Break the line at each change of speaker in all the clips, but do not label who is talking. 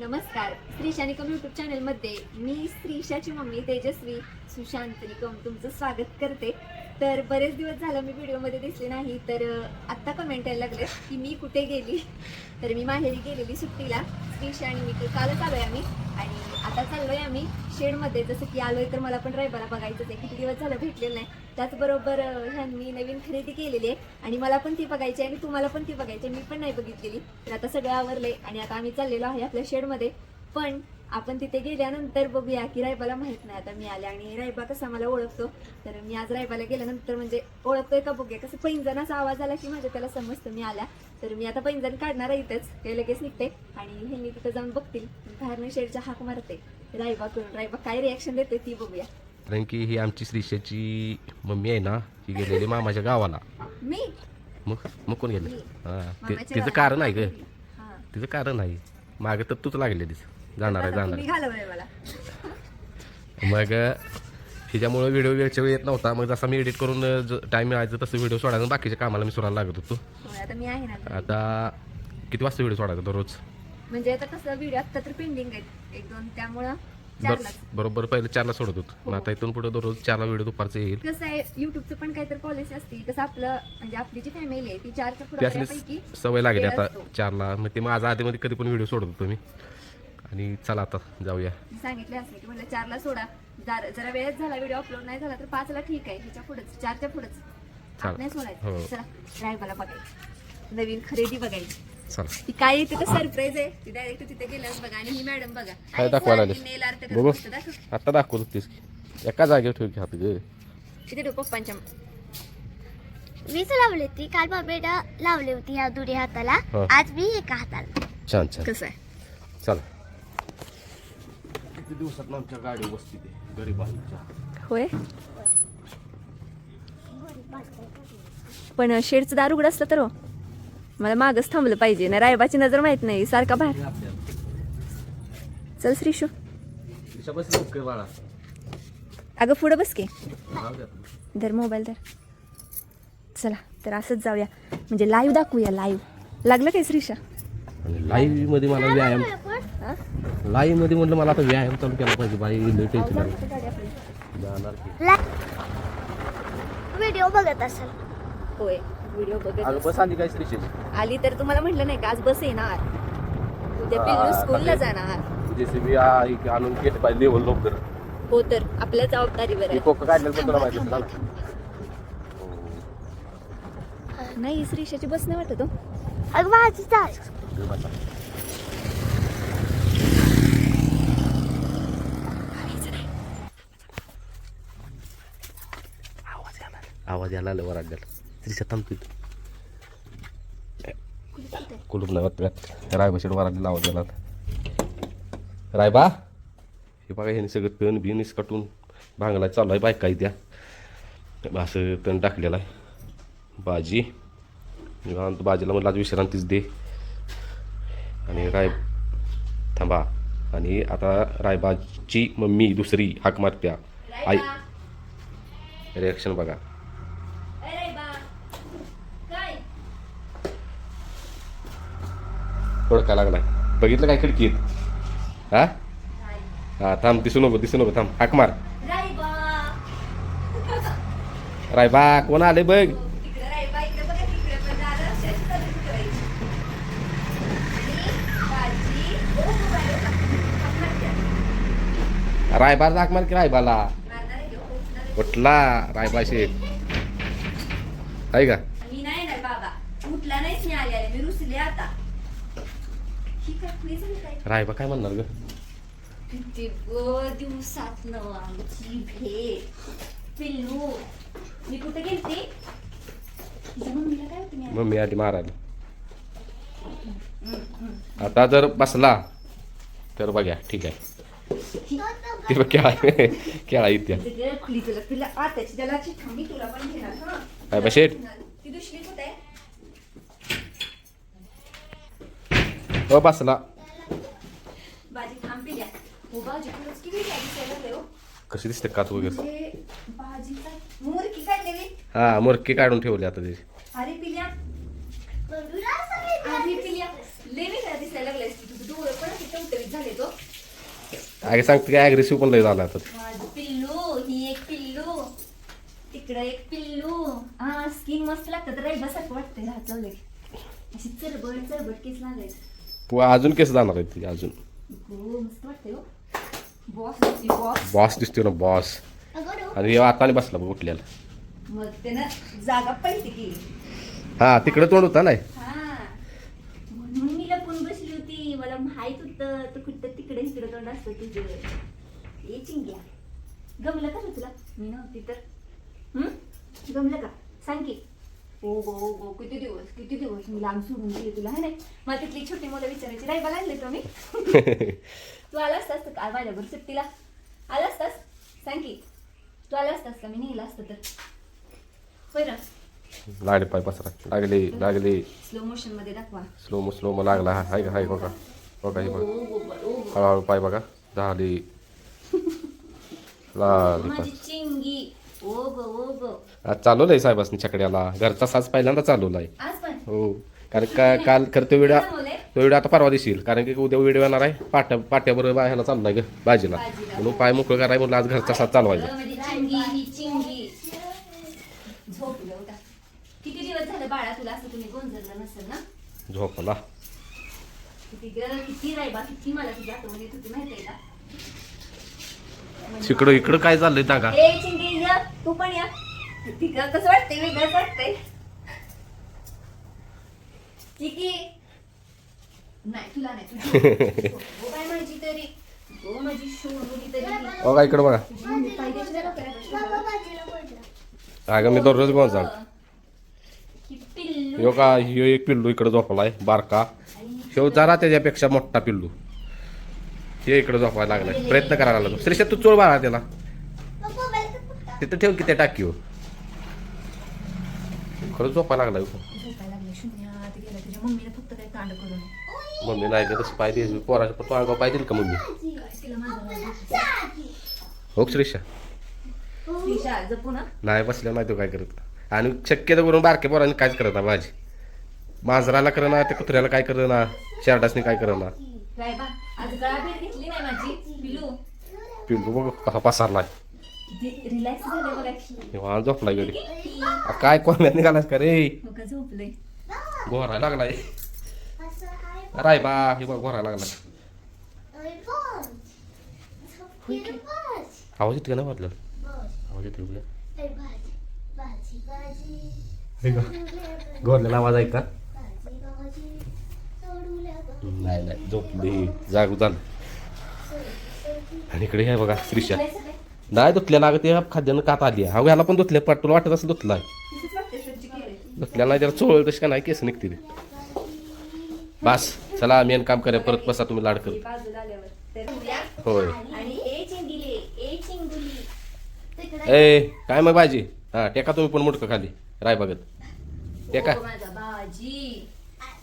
नमस्कार. श्रीशा निकम युट्यूब चॅनलमध्ये मी श्रीशाची मम्मी तेजस्वी सुशांत निकम तुमचं स्वागत करते. तर बरेच दिवस झालं मी व्हिडिओमध्ये दिसले नाही तर आत्ता कमेंट यायला लागले की मी कुठे गेली? तर मी माहेरी गेलेली सुट्टीला. श्रीशा आणि मी कालच आलोय आम्ही आणि आता चाललोय आम्ही शेडमध्ये. जसं की आलोय तर मला पण रायबाला बघायचं आहे. किती दिवस झालं भेटलेलं नाही. त्याचबरोबर ह्यांनी नवीन खरेदी केलेली आहे. आणि मला पण ती बघायची आहे आणि तुम्हाला पण ती बघायची आहे. मी पण नाही बघितलेली. तर आता सगळं आवरलंय आणि आता आम्ही चाललेलो आहे आपल्या शेडमध्ये. पण आपण तिथे गेल्यानंतर बघूया की रायबाला माहीत नाही. आता मी आले आणि रायबा कसा मला ओळखतो. तर मी आज रायबाला गेल्यानंतर म्हणजे ओळखतोय का बघूया. कसं पैंजणाचा आवाज आला की माझ्या त्याला समजतं. मी आल्या. तर मी आता पैंजण काढणार आहे इथंच. ते लगेच निघते. आणि ह्यांनी तिथं जाऊन बघतील. बाहेरनं शेडच्या हाक मारते. रायबा करून रायबा काय रिॲक्शन देते ती बघूया.
कारण की ही आमची श्रीषाची मम्मी आहे ना ही गेलेली मामाच्या गावाला.
मी?
मग? मग कोण गेले?
मी.
हा तिचं. कारण आहे ग.
हा.
तिचं कारण आहे. मागे तर तूच लागले जाणार आहे जाणार. मग हिच्यामुळे व्हिडिओ वेळच्या वेळ येत नव्हता. मग जसा मी एडिट करून टाईम मिळायचं तसं व्हिडिओ सोडायचं. बाकीच्या कामाला मी सोडायला लागत होतो.
आता मी आहे ना
आता किती वाजता व्हिडिओ सोडायचा दररोज
म्हणजे आता कसं व्हिडिओ आता तर पेंडिंग आहेत. एक दोन त्यामुळं
बरोबर. पहिलं चारला सोडत होतो.
हो.
मग आता इथून पुढे दररोज चारला व्हिडिओ दुपारचं येईल.
कसं आहे युट्यूबचं पण काहीतरी पॉलिसी असते. कसं आपलं म्हणजे आपली जी फॅमिली आहे ती चारच्या पुढे
सवय लागली आता. चारला. मग ते माझा आधीमध्ये कधी पण व्हिडिओ सोडत होतो मी. आणि चला आता जाऊया.
मी सांगितले असले की म्हणलं चारला सोडा. जर- जरा वेळच झाला व्हिडिओ अपलोड नाही झाला तर पाचला ठीक आहे. ह्याच्या पुढेच चारच्या पुढेच.
चालेल.
नाही सोडायचं.
हो.
चला ड्रायव्हरला बघायचं नवीन खरेदी बघायची.
चला.
ती काय येते तर सरप्राईज आहे. ती डायरेक्ट तिथे गेल्यास बघा आणि ही मॅडम बघा.
काय दाखवायला आलीस?
नेल आर्ट करत
बघू.
बसते, दाखव.
आता दाखवतो तीस एका जागेवर ठेव की हात ग.
इथे ठेव पप्पांच्या?
मीच लावली होती. काल मम्मीनं लावली होती ह्या दोन्ही हाताला.
हा.
आज मी एका हाताला.
छान छान.
कसं आहे?
चला. किती दिवसात आमच्या गाडी बसती ते गरीबांच्या
होय? पण शेडचं दार उघड असलं तर हो. मला मागच थांबलं पाहिजे ना रायबाची नजर माहीत नाही सारखा बाहेर. चल श्रीशू.
बस लवकर बाळा.
अगं पुढं बस की.
राहू द्या.
धर मोबाईल धर. चला तर असंच जाऊया. म्हणजे लाईव्ह दाखवूया लाईव्ह लागलं काय श्रीशा?
आणि लाईव्हमध्ये मला व्यायाम
हा?
लाईव्हमध्ये म्हटलं मला आता व्यायाम चालू केला पाहिजे बाई टेन्शन जाणार
व्हिडिओ बघत असेल.
होय व्हिडिओ बघत
अगं बस आली काय श्रीशी
आली तर तुम्हाला म्हटलं नाही का आज बस येणार. उद्या पिल्लू स्कूलला जाणार.
जेसीबी आणून घेत पाहिजे लेवल लवकर.
हो तर आपल्या जबाबदारीवर
हे
आहे.
कोक काढलेलं पण तुला माहिती असेल. ना?
नाही श्रीशाची बस नाही वाटत हो.
अगं माझी जाय.
आवाज यायला आला वराड्याला त्रिशा थांबतो कुलूप नाही वाटत रायबाशीड वराड्याला आवाज यायला रायबा हे बघा ह्याने सगळं तण बिनीस कटून भांगला चालू आहे बायका त्या असं तण टाकलेलं आहे. भाजी निवांत बाजीला म्हणलं आज विश्रांतीच दे. आणि राय थांबा. आणि आता रायबाची मम्मी दुसरी हाक मारत्या. आई. रिॲक्शन बघा. ओळखा लागलाय. बघितलं काय खिडकीत? हा? हा थांब दिसू नको दिसू नको थांब. हाक मार. रायबा कोण आले बघ? रायबार दाख मार की रायबाला. उठला रायबा शेठ. आहे का?
मी नाही ना बाबा. उठला नाहीच मी आले मी रुसले आता ही काय खुई झाली काय
रायबा काय म्हणणार ग?
किती ग दिवसात न आमची भेट. पिल्लू मी कुठे गेलते? तिच्या मम्मीला काय होतं मी
मम्मी आधी मारायला. आता जर बसला तर बघा ठीक आहे. ते बघ खेळा खेळा इत्या
तिथे खुली तुला तुला आताची त्याला चिठ्ठा मी तुला पण घेणार हा
रायबा शेठ
ती दुसरी कुठे आहे
हो बसला
भाजी थांब पिल्या हो भाजी खरंच किती भाजी दिसायला लागले हो
कशी दिसते कात वगैरे?
म्हणजे
हा मुरकी काढून ठेवली आता ते.
अरे पिल्या. अरे पिल्या. लय वेगळ्या दिसायला लागल्यास की तुझं डोळं पण तिथं टवटवीत झाले तो
अगे सांगते काय अग्रेसिव्ह पण लय झाला आता
पिल्लू ही एक पिल्लू. तिकडं एक पिल्लू. हा स्किन मस्त लागतं तर रैबासारखं वाटतंय. हा चवले अशी चरबट चरबट केस लागायचं
तू अजून केस जाणार आहे ती अजून.
बॉस बॉस
दिसतो ना बॉस आणि आता बसला बघ उठल्याला.
जागा पाहिजे
हा तिकडे तोंड होता नाही
म्हणून मी बसली होती मला माहीत होतं तू कुठं तिकडे इकडे तोंड असतं तुझं. ये चिंग्या. गमलं का तुला? मी नव्हती तर. गमलं का? सांग की. ओ गो ओ गो किती दिवस किती दिवस मी लांब सोडून गेले तुला है नाही? मला तिथली छोटी मुलं विचारायची नाही मला आणले तुम्ही. तू आला असतास का माझ्याबरोबर सुट्टीला? आला असतास? सांग की. तू आला असतास का? मी नेलं असतं तर. होय ना?
लागले पाय पसरा लागले लागले.
स्लो मोशनमध्ये दाखवा.
स्लो मो स्लो मो लागला. हा हाय का हाय बघा. बघा हे
ओ,
बघा.
ओ.
हळूहळू पाय बघा. झाली. लागली पाय.
चिंगी. ओ गो ओ गो
आज चालवलंय साहेबासनी छकड्याला. घरचा साज पहिल्यांदा चालवलाय.
आज पण?
हो. कारण का काल खरं तो व्हिडिओ? तो व्हिडिओ आता परवा दिसेल कारण की उद्या व्हिडिओ येणार आहे. पाट्या पाट्याबरोबर बाहेर चाललाय ग बाजीला. म्हणून पाय मोकळं कराय म्हणून आज घरचा साज चालवायचा.
चिंगी ही चिंगी. झोपलं होता. किती दिवस झालं बाळा तुला असं तुम्ही गोंजरलं नसेल ना?
झोपला.
किती ग किती रायबा किती मला तुझी आठवण येत होती माहितीये का?
तिकडं इकडं काय चाललंय दागा
ए चिंगी या तू पण या. तिकडं कसं वाटतंय वेगळंच वाटतंय. चिकी. नाही तुला नाही तुझी. हो बाय माझी तरी. हो माझी शोधली तरी.
हो का इकडं बघा.
पाहिजे
बाबा बाजूला पडला.
अगं मी दररोज गोंजाळ
ही. पिल्लू.
ह्यो का ह्यो एक पिल्लू इकडं झोपलाय बारका. ह्यो जरा त्याच्यापेक्षा मोठा पिल्लू. हे इकडं झोपायला लागलाय. प्रयत्न करायला लागलो. श्रेष्ठ तू चोळ बाळा त्याला. तिथं ठेव की त्या टाकीवर खरंच झोपायला लागलाय हो. मम्मी नाही का तसं पाय दे पोराच्या पण पाय देईल का मम्मी?
काय.
हो
ना.
नाही बसल्या नाही तो काय करत. आणि शक्यतो करून बारक्या पोरांनी काहीच करत नाही माझी. मांजराला करना त्या कुत्र्याला काय करना शर्टासनी काय करना.
काय बा? आज गळा भेट घेतली नाही माझी. पिलू.
पिल्लू बघ कसा पसारलाय.
रिलॅक्स झाले बघा.
निवांत झोपलाय गडी आ, काय कोंब्यात निघालास का रे?
का झोपले?
घोरायला लागलाय. राय बा हे बघ घोरायला लागलाय. आवाज येतो का नाही वाटलं. आवाज येतो हे घोरलेला आवाज आहे का
भाजी भाजी सोडूल्या भाजी.
नाही नाही झोपली जाग झालं आणि इकडे हे बघा श्रीशा नाही धुतल्या लागत ते खाद्यानं कात आली हा अहो ह्याला पण धुतल्या पाट तुला वाटत असं
धुतला
धुतल्या नाही त्याला चोळ तशी का नाही केस निघते ते. बस चला मेन काम करा परत बसा तुम्ही लाड
हे
करत होय.
ए
काय मग भाजी? हा टेका तुम्ही पण मुटकं खाली. राय बघत. टेका.
हो,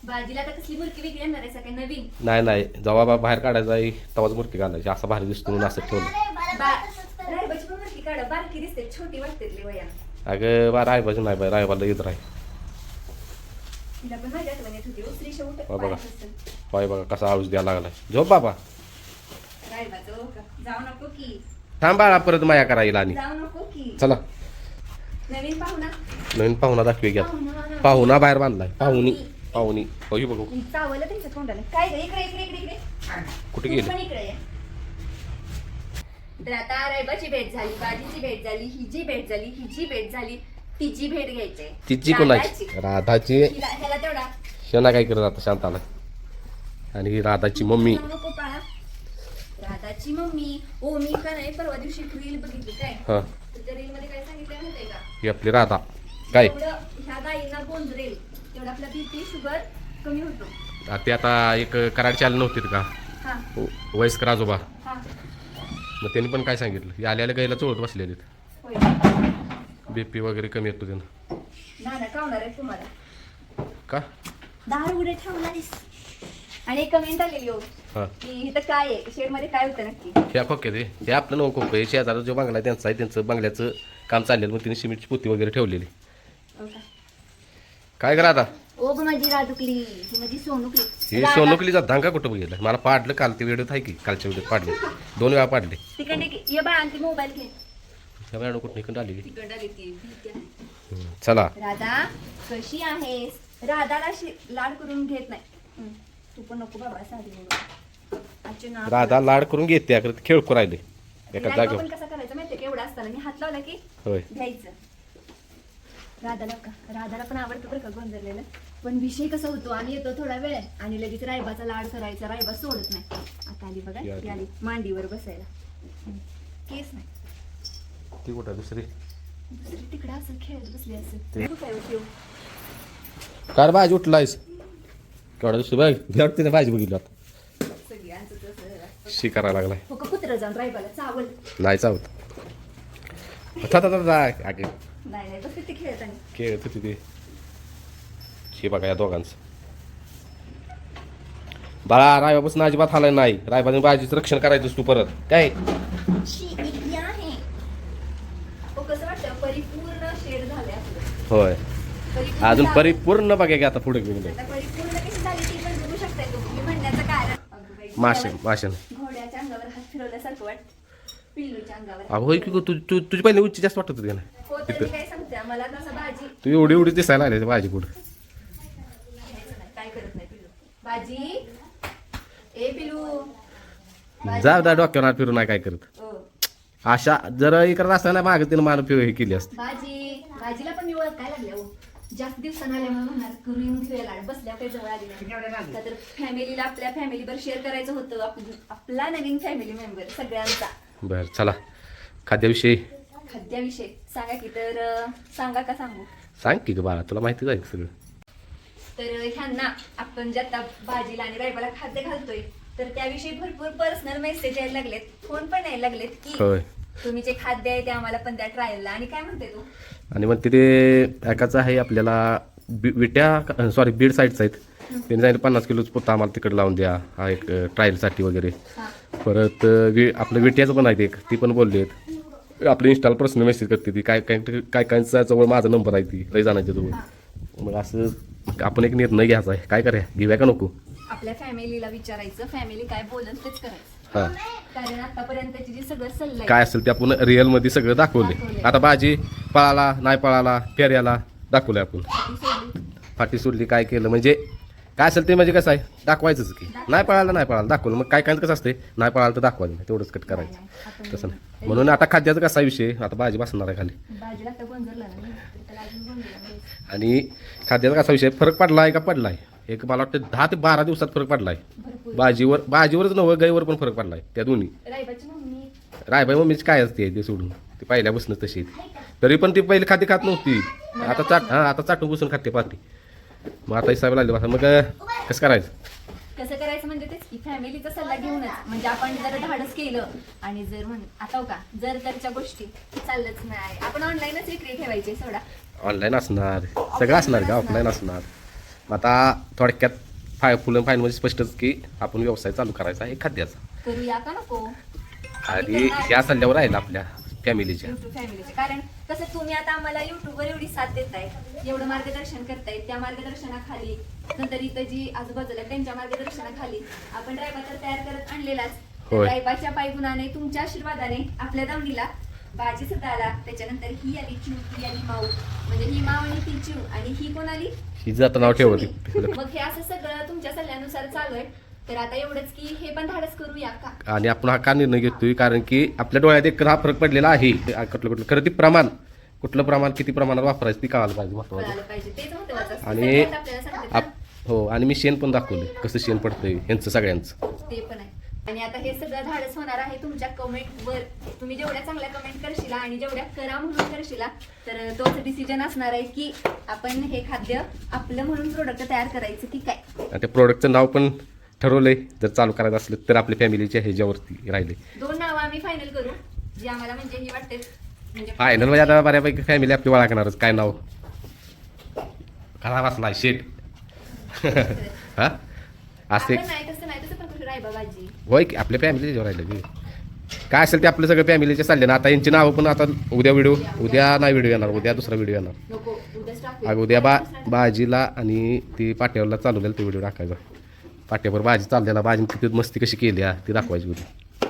ओ, माझा बाजी बाजीला आता कसली मुरकी वेगळी येणार आहे सगळ्या नवीन?
नाही नाही. जेव्हा बा बाहेर काढायचा आहे तेव्हाच मुडकी घालायची. असा भारी दिसतो म्हणून असं ठेवलं.
बा
पण तसंच करायचं.
रायबाची पण मुरकी काढा. बारकी दिसते. छोटी वाटते लय वया.
अगं बा रायबाजी नाही बाय रायबाला येत राय
तिला पण माझ्या आठवण येत होती
हा, बघा. पाय बघा कसा आळूस द्यायला लागलाय. झोप बाबा.
रायबाचं हो का? जाऊ नको की.
थांब बाळा परत माया करायला आणि.
जाऊ नको की.
चला.
नवीन पाहुणा.
नवीन पाहुणा दाखवी घ्या.
पाहुणा.
बाहेर बांधलाय. पाहुणी. पाहुणी. पाहू बघू.
चावलं त्यांच्या तोंडाला? काय ग? इकडे इकडे इकडे इकडे.
कुठे
तू
गेली?
पण इकडे ये. तर आता रायबाची भेट झाली बाजीची भेट झाली हिची भेट झाली हिची भेट झाली तिची भेट घ्यायची
तिची कोणाची? राधाची.
हिला- ह्याला तेवढा.
शना काय करत आता शांताला? आणि ही राधाची मम्मी.
जाऊ नको पाळा राधाची मम्मी. ओ मी का नाही परवा दिवशी रील बघितली काय?
हा.
तर त्या रील मध्ये काय सांगितलं माहितीये का?
ही आपली राधा. काय?
एवढं ह्या गाईला गोंजरेल तेवढा आपला बीपी शुगर कमी होतो.
आ, ते आता एक कराड चालू नव्हते का?
हा.
व- वयस्कर आजोबा
हा.
मग त्यांनी पण काय सांगितलं? हे आल्याला गायला चोळत बसलेले
होय
बीपी वगैरे कमी येतो त्यानं.
ना ना कावणार आहे तुम्हाला.
का?
दहा उडे आणि एक कमेंट आलेली हो.
हा.
की इथं काय आहे? शेडमध्ये काय होतं नक्की?
ह्या खोके ते हे आपलं नऊ खोकं शेजारा जो बंगला आहे त्यांचा आहे. त्यांचं बंगल्याचं काम चाललेलं. मग तिने सिमेंटची पोती वगैरे ठेवलेली.
हो का?
काय करा आता?
माझी ही माझी सोनुकली.
हे सोनोकलीचा धांगा कुठं बघितलं? मला पाडलं काल ते व्हिडिओ आहे की कालच्या व्हिडिओ पाडले. दोन वेळा पाडले.
तिकडे ये आणखी मोबाईल घे.
त्या वेळा कुठं आली
तिकडे आली ती भीती आहे.
हम्म, चला.
राधा कशी आहेस? राधाला अशी लाड करून घेत नाही. हं, तू पण नको बाबा. अर्चना,
राधा लाड करून घेते अगर खेळ राहिले. एका जागेवर.
पण कसा करायचा माहितीये का? एवढा असताना मी हात लावला की
होय.
घ्यायचं. राधाला का? राधाला पण आवडतं बरं का गोंधळलेलं. पण विषय कसा होतो आम्ही येतो थोडा वेळ आणि लगेच रायबाचा लाड करायचा रायबा सोडत नाही. आता आली बघा
ती आली.
मांडीवर बसायला. केस नाही.
ती कुठं दुसरी?
दुसरी तिकडे असं खेळत बसली काय उपयोग.
कार भाजी उठलायस. केवढा दुसरी बघ भेट तिने भाजी बघितली आता.
सगळ्यांचं तसं असतं.
शी करायला लागलाय.
हो का कुत्रं जाऊन रायबाला चावल.
नाही चावत. था, आगे.
नाही नाही बस ते खेळत आणि
खेळत होती ते. शी बघा या दोघांचं. बाळा रायबापासून अजिबात आलाय नाही. रायबाने भाजीचं रक्षण करायचं तू परत. काय?
हो
होय. अजून. परिपूर्ण बघा की आता पुढे घेऊन माशन माशन होय की तू तू तुझी पहिली उंची जास्त वाटत होती का नाही?
हो
तू एवढी एवढी दिसायला आली भाजी पुढे
खायचं नाही, काय करत नाही ए.
जा जा डोक्यावर फिरून नाही काय करत.
हो.
अशा जर इकडे असताना मागे तिने मान फिर हे केली असते.
भाजी. भाजीला पण मी ओळख काय लागल्या हो? जास्त दिवसांना आल्यामुळे म्हणणार करू येऊन घेऊया लाड बसल्या काही जवळ आली नाही. का तर फॅमिलीला आपल्या फॅमिलीवर शेअर करायचं होतं. आप- आपला नवीन फॅमिली मेंबर सगळ्यांचा.
बरं चला. खाद्याविषयी.
खाद्याविषयी. सांगा की तर अं, सांगा का सांगू?
सांग की ग बाळा तुला माहितीच आहे सगळं?
तर ह्यांना आपण जे आता भाजीला आणि रायबाला खाद्य घालतोय तर त्याविषयी भरपूर पर्सनल मेसेज यायला लागलेत फोन पण यायला लागलेत की
होय.
तुम्ही जे खाद्य आहे ते आम्हाला पण द्या ट्रायलला आणि काय म्हणते तू?
आणि मग तिथे एकाचं आहे आपल्याला बि- विट्या सॉरी बीड साईडचं आहेत. त्यांनी सांगितलं पन्नास किलोच पोता आम्हाला तिकडे लावून द्या. हा एक ट्रायलसाठी वगैरे.
हा.
परत अं, वि आपलं विट्याचं पण आहे एक ती पण बोलली आहेत आपलं इन्स्टॉल पर्सनल मेसेज करते ती. काय काय काय कायचा जवळ माझा नंबर आहे ती लय जाण्याच्या जवळ. मग असं आपण एक निर्णय घ्यायचा आहे. काय करूया? घेऊया का नको?
आपल्या फॅमिलीला विचारायचं. फॅमिली काय बोलत तेच करायचं
हां.
कारण आतापर्यंतची जी सगळं सल्ला
काय असेल ते आपण रिअलमध्ये सगळं दाखवले. आता भाजी पळाला नाही पळाला फेऱ्याला दाखवलं आपण. फाटी सोडली. काय केलं? म्हणजे काय असेल ते म्हणजे कसं आहे? दाखवायचंच की. नाही पळालं नाही पळालं दाखवलं. मग काय काय कसं असते नाही पळालं तर दाखवायचं नाही. तेवढंच कट करायचं. तसं नाही. म्हणून आता खाद्याचा कसा विषय? आता भाजी बसणार आहे खाली. आणि खाद्याचा कसा विषय? फरक पडला आहे का पडला आहे एक मला वाटतं दहा ते बारा दिवसात फरक पडला आहे
भरपूर.
भाजीवर भाजीवरच नव्हं गाईवर पण फरक पडला आहे त्या दोन्ही. रायबाई मम्मीची काय असते ते सोडून? ती पहिल्यापासूनच तशी. तरी पण ती पहिले खाते खात नव्हती. आता चाट हां आता चाटून बसून खाते पाहते. मग आता हिसाब लागले मग कसं करायचं?
कसं करायचं म्हणजे तेच की फॅमिलीचा सल्ला घेऊनच. म्हणजे आपण जर धाडस केलं आणि जर म्हण आता हो का जर त्याच्या गोष्टी चाललंच नाही. आपण ऑनलाईनच विक्री ठेवायची सोडा.
ऑनलाईन असणार सगळं असणार का? ऑफलाईन असणार. मग आता थोडक्यात फाय फुलं फाईनमध्ये स्पष्टच की आपण व्यवसाय चालू करायचा आहे खाद्याचा.
करूया का नको.
आणि या सल्ल्यावर राहील आपल्या फॅमिलीच्या
युट्यूब फॅमिलीचे कारण कसं तुम्ही आता आम्हाला युट्यूबवर एवढी साथ देताय एवढं मार्गदर्शन करताय त्या मार्गदर्शनाखाली नंतर इथं जी आजूबाजूला त्यांच्या मार्गदर्शनाखाली आपण रायबा तर तयार करत आणलेलाच.
होय.
रायबाच्या पायगुणाने तुमच्या आशीर्वादाने आपल्या दावणीला बाजी सुद्धा आला त्याच्यानंतर ही आली चिव ही आली माऊ. म्हणजे ही माऊ आणि ती चिव आणि ही कोण आली?
ही जातं नाव ठेवते
मग हे असं सगळं तुमच्या सल्ल्यानुसार चालू आहे. तर आता एवढंच की हे पण धाडस करूया का?
आणि आपण हा का निर्णय घेतोय? कारण की आपल्या डोळ्यात एक हा फरक पडलेला आहे. कुठलं कुठलं. खरं ती प्रमाण कुठलं प्रमाण किती प्रमाणात वापरायचं ती कळायला पाहिजे महत्वाचं
कळालं पाहिजे. तेच महत्वाचं असतं.
आणि
सगळ्यात आपल्याला सांगतात ना.
आप हो आणि मी शेण पण दाखवले कसं शेण पडतंय यांचं सगळ्यांचं.
ते पण आहे. आणि आता हे सगळं धाडस होणार आहे तुमच्या कमेंटवर तुम्ही जेवढ्या चांगल्या कमेंट करशिला आणि जेवढ्या करा म्हणून करशिला तर तोच डिसिजन असणार आहे की आपण हे खाद्य आपलं म्हणून प्रोडक्ट तयार करायचं की काय.
त्या प्रोडक्टचं नाव पण ठरवलंय. जर चालू करायचं असलं तर आपल्या फॅमिलीच्या ह्याच्यावरती राहिले
दोन नावं आम्ही फायनल करू. जी आम्हाला म्हणजे ही वाटते. म्हणजे
फायनल म्हणजे आता बऱ्यापैकी फॅमिली आपली ओळखणारच काय नाव? खराब असला शेट. हा? असे
आपण नाही तसं नाही. तसं बाबाजी
होय की आपल्या फॅमिली ह्याच्यावर राहिलं की काय असेल ते आपलं सगळं फॅमिलीचे चालले ना. आता यांची नावं पण आता उद्या व्हिडिओ उद्या नाही व्हिडिओ येणार उद्या दुसरा व्हिडिओ येणार.
नको उद्याच टाकूया.
अगं उद्या बा बाजीला आणि ती पाट्यावरला चालवलेला ते व्हिडिओ टाकायचा पाट्यावर भाजी चाललेला भाजीने किती मस्ती कशी केली हा ती दाखवायची उद्या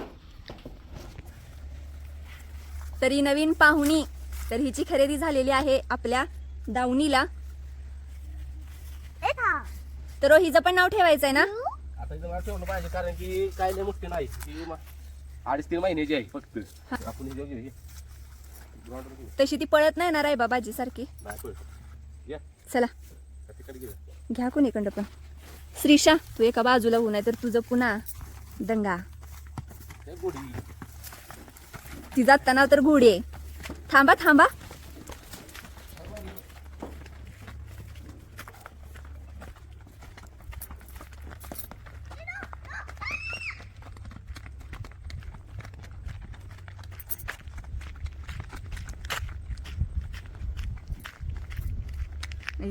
तरी नवीन पाहुणी तर हिची खरेदी झालेली आहे आपल्या दावणीला. तर हो, हिचं पण नाव ठेवायचं आहे ना
ठेवलं पाहिजे कारण की काय नाही मोठी नाही ती म- अडीच तीन महिन्याची आहे फक्त आपण हे घेऊ, हे. ग्राउंडवर घेऊ.
तशी ती पळत नाही ना राय बाबाजी सारखी
नाही पळत. ये,
चला
तिकडे.
घ्या कोणीकडं पण श्रीशा तू एका बाजूला होऊ नाही तर तुझं पुन्हा दंगा
हे गोडी.
ती जाता नाव तर घोडी आहे थांबा थांबा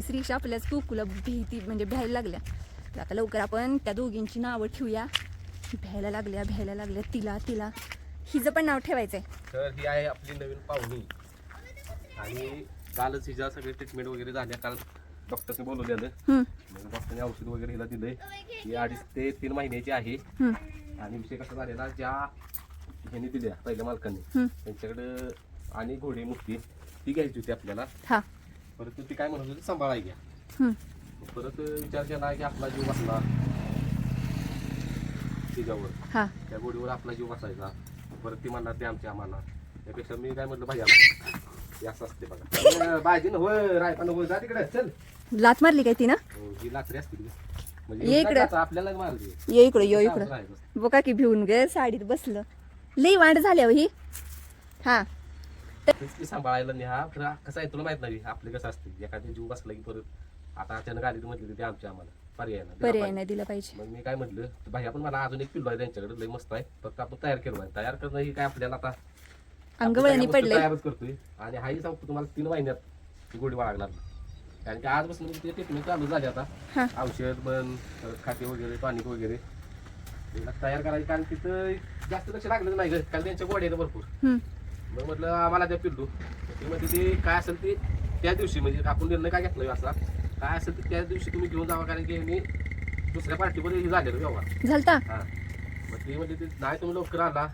श्रीशा आपल्याच कुकुला भीती म्हणजे भ्यायला लागल्या. तर आता लवकर आपण त्या दोघींची नावं ठेवूया. भ्यायला लागल्या भ्यायला लागल्या. तिला तिला. हिचं पण नाव ठेवायचंय.
तर ही आहे आपली नवीन पाहुणी. आणि कालच हिच्या सगळे ट्रीटमेंट वगैरे झाल्या. काल डॉक्टरने बोलवलेलं.
हम्म,
मग डॉक्टरने औषध वगैरे हिला दिलंय. ही अडीच ते तीन महिन्याची आहे.
हम्म,
आणि विषय कसा झालेला ज्या ह्यांनी दिल्या पहिल्या मालकांनी
हम्म.
त्यांच्याकडं आणि घोडी मुक्ती ती घ्यायची होती आपल्याला.
हा.
परत ती काय म्हणत होती? सांभाळाय घ्या परत विचार केला की आपला जीव बसला. तिच्यावर.
हा.
त्या गोडीवर आपला जीव बसायचा. परत ती म्हणणार ते आमच्या आम्हाला त्यापेक्षा मी काय म्हटलं हे असं असते बघा. बाजी न होय रायपान होय जा तिकडे चल.
लात मारली काय ती ना?
हो, लाकडी असते ती.
ये
म्हणजे आपल्याला मारली
ये इकडं ये इकडं. बघा की भिवून गे साडीत बसलं. लई वाढ झाल्या हो ही. हा.
सांभाळायला खरं कसं आहे तुला माहीत नाही आपले कसं असते जीव बसला की परत आता अचानक आली तर म्हटली ते आमच्या आम्हाला पर्याय नाही. दिला
पर्याय
पाहिजे.
नाही दिला पाहिजे.
मग मी काय म्हटलं भाई आपण मला अजून एक पिल्लो आहे त्यांच्याकडे लय मस्त आहे फक्त आपण तयार केलं आहे तयार करणं ही काय आपल्याला आता
अंगवळणी पडलंय.
तयारच करतोय आणि हाही सांगतो तुम्हाला तीन महिन्यात गोडी बाळगणार कारण की आजपासून ते ट्रीटमेंट चालू झाली आता. औषध बन खाते वगैरे टॉनिक वगैरे. तयार करायची कारण तिथं जास्त लक्ष लागलं नाही ग कारण त्यांच्या गोड्या भरपूर. मग म्हटलं आम्हाला त्या पिल्लू. ते म्हणजे ते काय असेल ते त्या दिवशी म्हणजे आपण निर्णय काय घेतला असा? काय असेल ते त्या दिवशी तुम्ही घेऊन जावा कारण की मी दुसऱ्या पार्टीमध्ये हे झालेलं व्यवहार.
झालता?
हा. मग ते म्हणजे ते नाही तुम्ही लवकर आला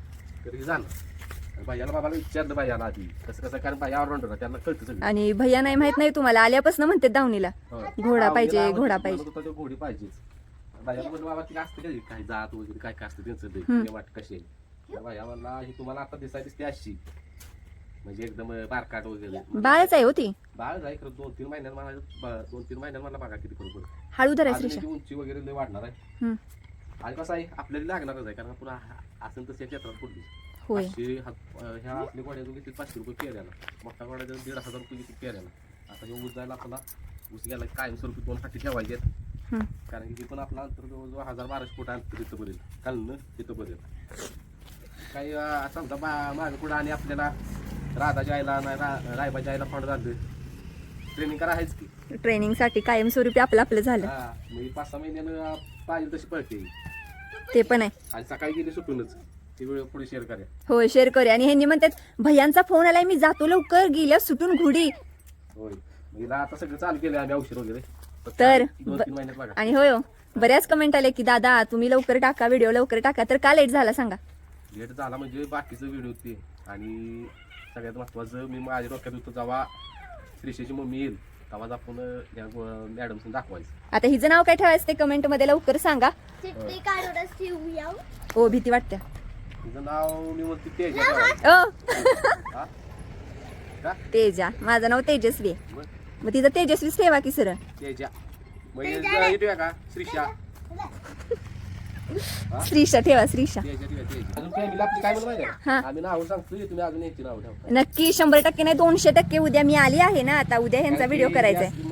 तर हे जाणार आणि भैयाला बाबाला विचारलं भैयाला आधी कसं कसं? कारण भैया ऑर्डर त्यांना कळतं सगळं.
आणि भैया नाही माहीत नाही तुम्हाला आल्यापासून म्हणते दावणीला.
हो.
घोडा पाहिजे, घोडा पाहिजे.
म्हणत घोडी पाहिजेच. भैया म्हणलं बाबा ती असते काय काही जात वगैरे काय काय असतं त्यांचं. ते वाट कशी आहे? म्हणला ही तुम्हाला आता दिसाय दिसते अशी. म्हणजे एकदम बारकाट वगैरे.
बाळच आहे होती
बाळ जाय खरं दोन तीन महिन्यात मला दोन तीन महिन्यात मला बघा किती फरक पडतो
हळू
उंची वगैरे लय वाढणार आहे.
हम्म,
आणि कसं आहे आपल्याला लागणारच आहे कारण पुन्हा असं तसं क्षेत्रात पडली
होय.
पाचशे हात- अं, ह्या आपल्या गोड्यातून घेतली पाचशे रुपये पेऱ्याला मोठ्या गोड्यातून दीड हजार रुपये घेतली पेऱ्याला आता हे ऊस जायला आपला ऊस घ्यायला कायमस्वरूपी दोन हाती ठेवायचे
हम्म,
कारण की ते पण आपला अंतर जवळजवळ हजार बाराशे फूट अंतर तिथं पर्यंत कालनं तिथं पर्यंत काही अं, समजा बा माझं पुढं आणि आपल्याला राधा जायला नाही रा रायबा जायला फंड झालं ट्रेनिंग करा आहेच की?
ट्रेनिंगसाठी कायमस्वरूपी आपलं आपलं झालं.
हा मी पाच सहा महिन्यानं पाहिजे तशी पळते.
ते पण आहे.
आणि सकाळी गेली सुटूनच. ती वेळ पुढे शेअर करा
होय शेअर करूया आणि ह्यांनी म्हणतात भैयांचा फोन आलाय मी जातो लवकर. गेल्या सुटून घोडी.
होय. हिला आता सगळं चालू केलं आम्ही औषध वगैरे. फक्त
तर
दोन
ब-
तीन महिन्यात बघा.
आणि होय हो, बऱ्याच कमेंट आले की दादा तुम्ही लवकर टाका व्हिडिओ लवकर टाका. तर का लेट झाला सांगा.
लेट झाला म्हणजे बाकीचं व्हिडिओ ते. आणि सगळ्यात महत्वाचं मी माझ्या डोक्यात होतं जेव्हा श्रीषेची मम्मी येईल तेव्हा आपण या मॅडम दाखवायचं.
आता हिचं नाव काय ठेवायचं ते कमेंटमध्ये लवकर सांगा.
चिठ्ठी काढूनच ठेवूया
ओ भीती वाटते.
तिचं नाव मी म्हणते तेजा. ठेवायचं.
ओ
हा? का?
तेजा. माझं नाव तेजस्वी आहे.
मग?
मग तिचं तेजस्वी ठेवा की सर
तेजा. म्हणजे येतोय का? श्रीषा
श्रीशा ठेवा श्रीशा नक्की शंभर टक्के नाही दोनशे टक्के उद्या मी आली आहे ना आता उद्या ह्यांचा व्हिडिओ करायचा आहे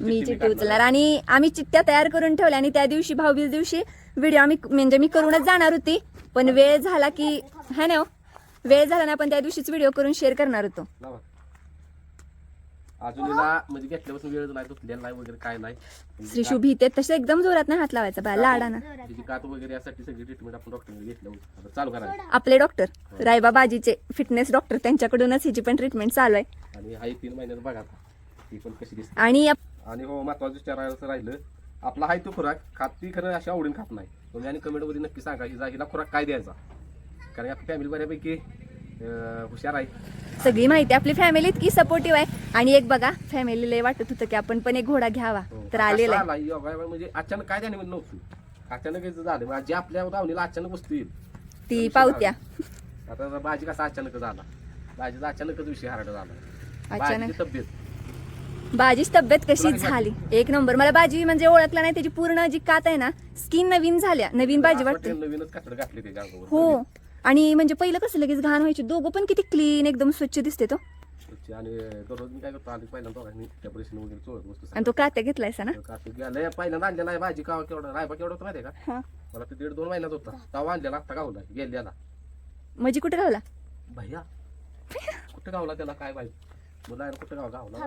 मी चिठ्ठी उचलणार. आणि आम्ही चिठ्ठ्या तयार करून ठेवल्या आणि त्या दिवशी भाऊबीज दिवशी व्हिडिओ आम्ही म्हणजे मी करूनच जाणार होती पण वेळ झाला की है ना हो? वेळ झाला ना पण त्या दिवशीच व्हिडिओ करून शेअर करणार होतो.
अजून हिला म्हणजे घेतल्यापासून वेळ नाही दुखलेला नाही वगैरे काय नाही. म्हणजे
श्रीशू भीते तसे एकदम जोरात नाही हात लावायचा बा लाडाना.
तिची कात वगैरे यासाठी सगळी ट्रीटमेंट आपण डॉक्टरने घेतलं होतं. आता चालू करायचं
आपले डॉक्टर रायबा बाजीचे फिटनेस डॉक्टर त्यांच्याकडूनच हिची पण ट्रीटमेंट चालू आहे.
आणि हाही तीन महिन्यात बघा आता ती पण कशी दिसते.
आणि
आणि हो महत्वाचं विचारायचं राहिलं आपला हाय तो खुराक खात ती खरं अशा आवडीन खात नाही. तुम्ही आणि कमेंटमध्ये नक्की सांगा हिला हिला खुराक काय द्यायचा? कारण आपली फॅमिली बऱ्यापैकी हुशार आहे.
सगळी माहिती आपली फॅमिली इतकी सपोर्टिव्ह आहे. आणि एक बघा फॅमिली लय वाटत होतं की आपण पण एक घोडा घ्यावा.
हो.
तर आलेला आहे.
म्हणजे अचानक काय त्याने नव्हतं अचानकच झालं. म्हणजे जे आपल्या दावणीला अचानक वस्तू येईल
ती पावत्या.
आता बाजी कसा अचानक झाला बाजीचा अचानकच विषय हार्ड झाला.
अचानक.
तब्येत.
बाजीची तब्येत कशी झाली? एक नंबर. मला बाजी म्हणजे ओळखला नाही त्याची पूर्ण जी कात आहे ना स्किन नवीन झाल्या. नवीन बाजी वाटते
वाटतं. नवीनच कातड घातली त्याच्या अंगावर
हो. आणि म्हणजे पहिलं कसं लगेच घाण व्हायची? दोघं पण किती क्लीन एकदम स्वच्छ दिसते तो.
आणि दररोज मी काय करतो आधी पहिल्यांदा दोघांनी त्या ब्रशीने वगैरे चोळत बसतो
आणि तो कात्या घेतलायसा ना?
कातू गेला पहिल्यांदा आणलेला आहे भाजी का केवढा रायबा केवढा होता माहिती आहे का?
हा.
मला ते दीड दोन महिन्यात होता. तवा आणलेला आत्ता गावला गेल्याला
म्हणजे कुठे गावला?
भैया कुठं गावला त्याला काय माहिती? मुला कुठं गाव गावला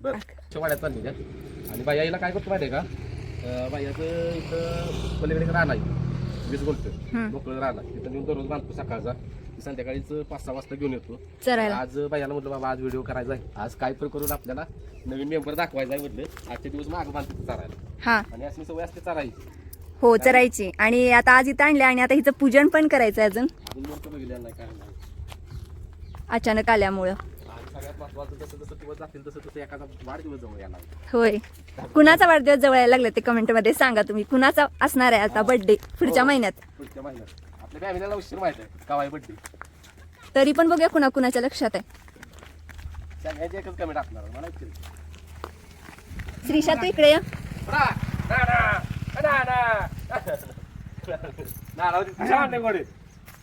बर वाड्यात चालली आणि बाई आईला काय करतो माहिती आहे का बाईचं इथं पलीकडे आहे. वीस
हम्म.
मोकळं आहे तिथं नेऊन दररोज बांधतो सकाळचा. संध्याकाळीच पाच सहा वाजता घेऊन येतो.
चरायला.
आज बाईला म्हटलं बाबा आज व्हिडिओ करायचा आहे. आज काय पण करून आपल्याला नवीन मेंबर दाखवायचा आहे म्हटलं. आजचे दिवस मागं बांधतो चारायला.
हा.
आणि असली सवय असते चारायची.
हो चरायची. आणि आता आज इथं आणले आणि आता हिचं पूजन पण करायचं अजून. अचानक आल्यामुळं.
सगळ्यात महत्वाचं जसं जसं दिवस जातील तसं तसं एखादा वाढदिवस जवळ यायला लागला.
होय कुणाचा वाढदिवस जवळ यायला लागला ते कमेंटमध्ये सांगा तुम्ही कुणाचा असणार आहे आता बर्थडे पुढच्या
हो.
महिन्यात
पुढच्या महिन्यात आपल्या फॅमिलीला उशीर माहीत आहे कावाय बड्डे
तरी पण बघूया कुणा कुणाच्या लक्षात आहे
सगळ्यांची एकच मला.
श्रीशा तू इकडे ये.
ना, ना, ना, ना, ना. ना, राहू दे. छान आहे घोडे.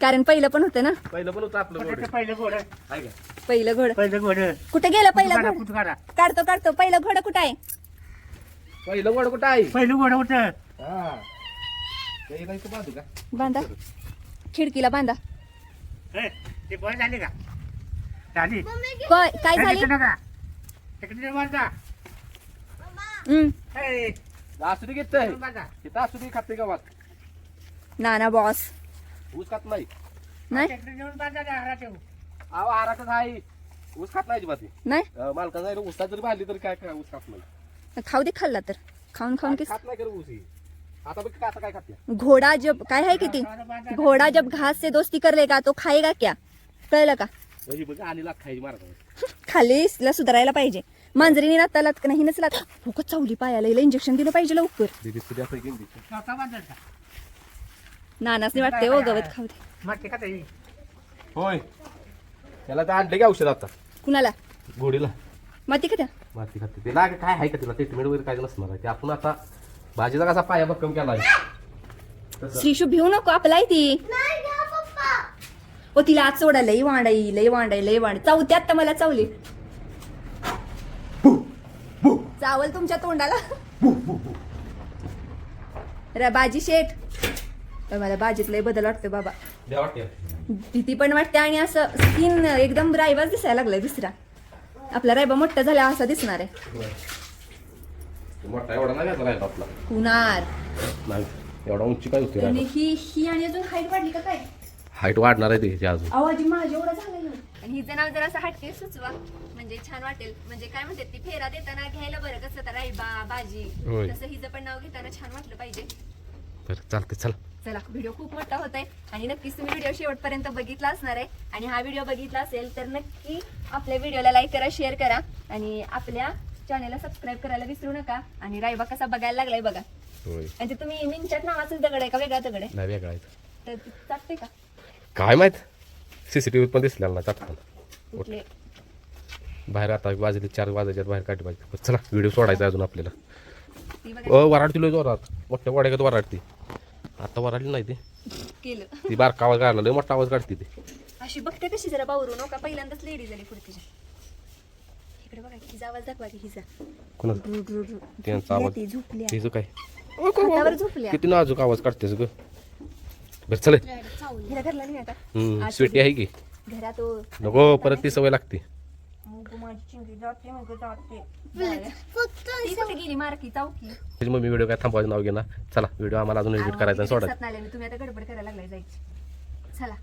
कारण पहिलं पण होतं ना
पहिलं पण होतं आपलं
पहिलं घोडं
आहे का?
पहिलं घोड.
पहिलं घोडं.
कुठे गेलं पहिलं
कुठं
घोड?
कुठं काढा?
काढतो काढतो. पहिलं घोडं कुठं आहे?
पहिलं घोडं कुठं आहे?
पहिलं घोडं होतं
हा. ते इथं इथं बांधू का?
बांधा. खिडकीला बांधा.
हे, ते बळ झाली का? झाली.
काय काय झाली?
तिकडे नका तिकडे वाजा
हम्म.
हे,
असू दे घेतोय.
वाजा.
इथं असू दे खाते गावात
ना ना बॉस
ऊस खात नाही.
नाही?
तिकडे नेऊन बांधा त्या हारा ठेवू.
अहो आराटच आहे ऊस खात नाही अजिबात.
नाही?
अं, मालका जाईल ऊसात जरी बांधली तरी काय काय ऊस खात नाही.
खाऊ दे खाल्ला तर. खाऊन खाऊन किस
खात नाही खरं ऊस ही. आता बघ आता काय खाते
घोडा जब काय आहे किती? घोडा जब घास से दोस्ती कर लेगा तो खाएगा क्या? कळलं का?
म्हणजे बघ खायची
खाली सुधारायला पाहिजे. मांजरीने नाताला नाही नसला हो चावली पायाला हिला इंजेक्शन दिलं पाहिजे लवकर.
असं घेऊन
बांधायचा.
नानासने वाटते ओ गवत खाऊ दे.
खाता.
होय. त्याला तर आणले की औषध आता.
कुणाला?
घोडीला.
माती का त्या
माती खाते ते लाग काय आहे का तिला? ट्रीटमेंट वगैरे काय नसणार आहे? ते आपण आता भाजीचा कसा पाया भक्कम केला आहे तसं
श्रीशू भिवू नको आपलाय ती. ओ तिला आज सोडा लई वांडाई लई वांडाई लई वांड चावते आता मला चावली. चावल तुमच्या तोंडाला. रे बाजी शेठ. मला बाजीत लय बदल वाटतो बाबा.
द्या वाटते
भीती पण वाटते आणि असं स्किन एकदम रायवाच दिसायला लागलाय दुसरा. आपला रायबा मोठा झाला असा दिसणार आहे.
मोठा एवढा नाही घातला राहिला आपला.
कुणार
नाही एवढा उंची काय होती
आणि ही ही आणि अजून हाईट वाढली का काय?
हाईट वाढणार आहे त्याची अजून.
आवाज माझ्या एवढा झाला. आणि हिचं नाव जरा असं हटके सुचवा. म्हणजे छान वाटेल. म्हणजे काय म्हणतात ती फेरा देताना घ्यायला बरं कसं तर राईबा बाजी.
होय.
तसं हिचं पण नाव घेताना छान वाटलं पाहिजे.
बरं चालते चला.
चला व्हिडिओ खूप मोठा होत आहे आणि नक्कीच तुम्ही व्हिडिओ शेवटपर्यंत बघितला असणार आहे. आणि हा व्हिडिओ बघितला असेल तर नक्की आपल्या व्हिडिओला लाईक करा शेअर करा. आणि आपल्या चॅनेलला सबस्क्राईब करायला विसरू नका. आणि रायबा कसा बघायला लागलाय बघा.
होय.
आणि ते तुम्ही मिनच्यात नावाचं दगड आहे का? वेगळा दगड आहे?
नाही वेगळा आहे
तर ते चाटते का?
काय माहीत? सीसीटीव्ही पण दिसलेला ना चाटकान
कुठले?
बाहेर आता वाजले चार वाजायच्यात बाहेर काढली पाहिजे. चला व्हिडिओ सोडायचा अजून आपल्याला.
ती बघा.
अ वराडती लय जोरात. मोठ्या वाड्यात वराडती आता वराडली नाही ती.
केलं.
ती बारका आवाज काढला लय मोठा आवाज काढते ती.
अशी बघते कशी जरा बावरू नका पहिल्यांदाच लेडी झाली पुढतीच्या इकडे बघा हिचा आवाज दाखवा की हिचा.
कोणाला
ड्रु, ड्रु, ड्रु.
त्यांचा
झोपल्या
आवाज.
ती झोपल्या.
तिचं काय?
हातावर झोपल्या.
किती नाजूक आवाज काढतेस ग? बरं चले.
हिला घरला नाही आता.
हम्म
आज
स्वीटी आहे की?
घरात ओ
नको परत ती सवय लागते.
मग माझी चिंगडी जाते जाते.
फक्त
ती कुठे गेली? मारकी चौकी.
त्याची मम्मी व्हिडिओ काय थांबवायचं नाव घेणार चला व्हिडिओ आम्हाला अजून एडिट करायचा
आले. तुम्ही आता गडबड करायला लागलाय जायची. चला.